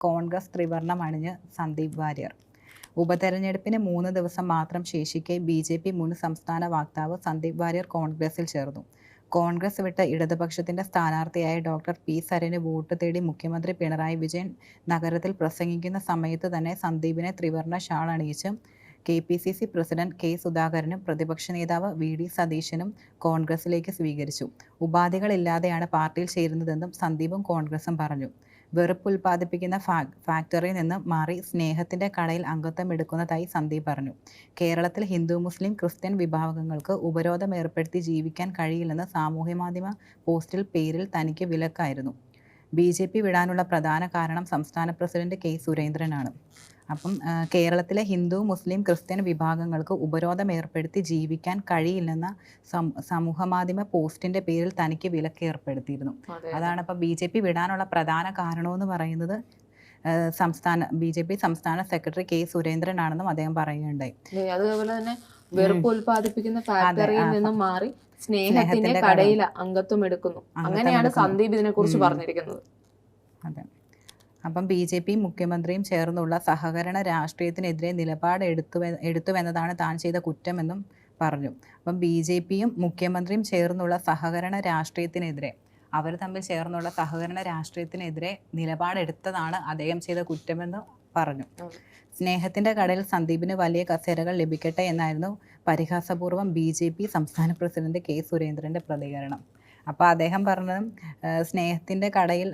കോൺഗ്രസ് ത്രിവർണം അണിഞ്ഞ് സന്ദീപ് വാര്യർ. ഉപതെരഞ്ഞെടുപ്പിന് മൂന്ന് ദിവസം മാത്രം ശേഷിക്കെ ബി ജെ പി മുൻ സംസ്ഥാന വക്താവ് സന്ദീപ് വാര്യർ കോൺഗ്രസിൽ ചേർന്നു. കോൺഗ്രസ് വിട്ട ഇടതുപക്ഷത്തിന്റെ സ്ഥാനാർത്ഥിയായ ഡോക്ടർ പി. സരന് വോട്ട് തേടി മുഖ്യമന്ത്രി പിണറായി വിജയൻ നഗരത്തിൽ പ്രസംഗിക്കുന്ന സമയത്ത് തന്നെ സന്ദീപിനെ ത്രിവർണ shawl അണിയിച്ച് K P C C president K. സുധാകരനും പ്രതിപക്ഷ നേതാവ് വി. ഡി. സതീശനും കോൺഗ്രസിലേക്ക് സ്വീകരിച്ചു. ഉപാധികളില്ലാതെയാണ് പാർട്ടിയിൽ ചേരുന്നതെന്നും സന്ദീപും കോൺഗ്രസും പറഞ്ഞു. വെറുപ്പ് ഉൽപ്പാദിപ്പിക്കുന്ന ഫാ ഫാക്ടറിയിൽ നിന്ന് മാറി സ്നേഹത്തിന്റെ കടയിൽ അംഗത്വം എടുക്കുന്നതായി സന്ദീപ് പറഞ്ഞു. കേരളത്തിൽ ഹിന്ദു മുസ്ലിം ക്രിസ്ത്യൻ വിഭാഗങ്ങൾക്ക് ഉപരോധം ഏർപ്പെടുത്തി ജീവിക്കാൻ കഴിയില്ലെന്ന് സാമൂഹ്യമാധ്യമ പോസ്റ്റിൽ പേരിൽ തനിക്ക് വിലക്കായിരുന്നു. ബി ജെ പി വിടാനുള്ള പ്രധാന കാരണം സംസ്ഥാന പ്രസിഡന്റ് കെ സുരേന്ദ്രനാണ്. അപ്പം കേരളത്തിലെ ഹിന്ദു മുസ്ലിം ക്രിസ്ത്യൻ വിഭാഗങ്ങൾക്ക് ഉപരോധം ഏർപ്പെടുത്തി ജീവിക്കാൻ കഴിയില്ലെന്ന സമൂഹ സമൂഹമാധ്യമ പോസ്റ്റിന്റെ പേരിൽ തനിക്ക് വിലക്ക് ഏർപ്പെടുത്തിയിരുന്നു. അതാണ് ഇപ്പം ബി ജെ പി വിടാനുള്ള പ്രധാന കാരണമെന്ന് പറയുന്നത്. സംസ്ഥാന ബി ജെ പി സംസ്ഥാന സെക്രട്ടറി കെ സുരേന്ദ്രനാണെന്നും അദ്ദേഹം പറയുകയുണ്ടായി. അതെ, അതുപോലെ തന്നെ വെറുപ്പ് ഉൽപ്പാദിപ്പിക്കുന്ന ഫാക്ടറിയിൽ നിന്നും മാറി സ്നേഹത്തിന്റെ സ്നേഹത്തിന്റെ കടയിൽ അംഗത്വം എടുക്കുന്നു. അങ്ങനെയാണ് സന്ദീപ് ഇതിനെ കുറിച്ച് പറഞ്ഞിരിക്കുന്നത്. അതെ. അപ്പം ബി ജെ പി മുഖ്യമന്ത്രിയും ചേർന്നുള്ള സഹകരണ രാഷ്ട്രീയത്തിനെതിരെ നിലപാട് എടുത്തു എടുത്തുവെന്നതാണ് താൻ ചെയ്ത കുറ്റമെന്നും പറഞ്ഞു. അപ്പം ബി ജെ പിയും മുഖ്യമന്ത്രിയും ചേർന്നുള്ള സഹകരണ രാഷ്ട്രീയത്തിനെതിരെ അവർ തമ്മിൽ ചേർന്നുള്ള സഹകരണ രാഷ്ട്രീയത്തിനെതിരെ നിലപാടെടുത്തതാണ് അദ്ദേഹം ചെയ്ത കുറ്റമെന്ന് പറഞ്ഞു. സ്നേഹത്തിന്റെ സ്നേഹത്തിന്റെ കടയിൽ സന്ദീപിന് വലിയ കസേരകൾ ലഭിക്കട്ടെ എന്നായിരുന്നു പരിഹാസപൂർവം ബി ജെ പി സംസ്ഥാന പ്രസിഡന്റ് കെ സുരേന്ദ്രന്റെ പ്രതികരണം. അപ്പോൾ അദ്ദേഹം പറഞ്ഞത് സ്നേഹത്തിന്റെ കടയിൽ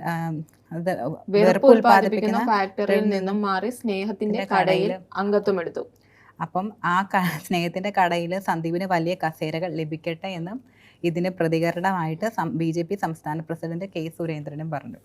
വെറുപ്പ് ഉൽപ്പാദിപ്പിക്കുന്ന ഫാക്ടറിയിൽ നിന്നും മാറി സ്നേഹത്തിന്റെ കടയിൽ അംഗത്വം എടുത്തു. അപ്പം ആ സ്നേഹത്തിന്റെ കടയിൽ സന്ദീപിന് വലിയ കസേരകൾ ലഭിക്കട്ടെ എന്നും ഇതിന് പ്രതികരണമായിട്ട് ബി ജെ പി സംസ്ഥാന പ്രസിഡന്റ് കെ സുരേന്ദ്രനും പറഞ്ഞു.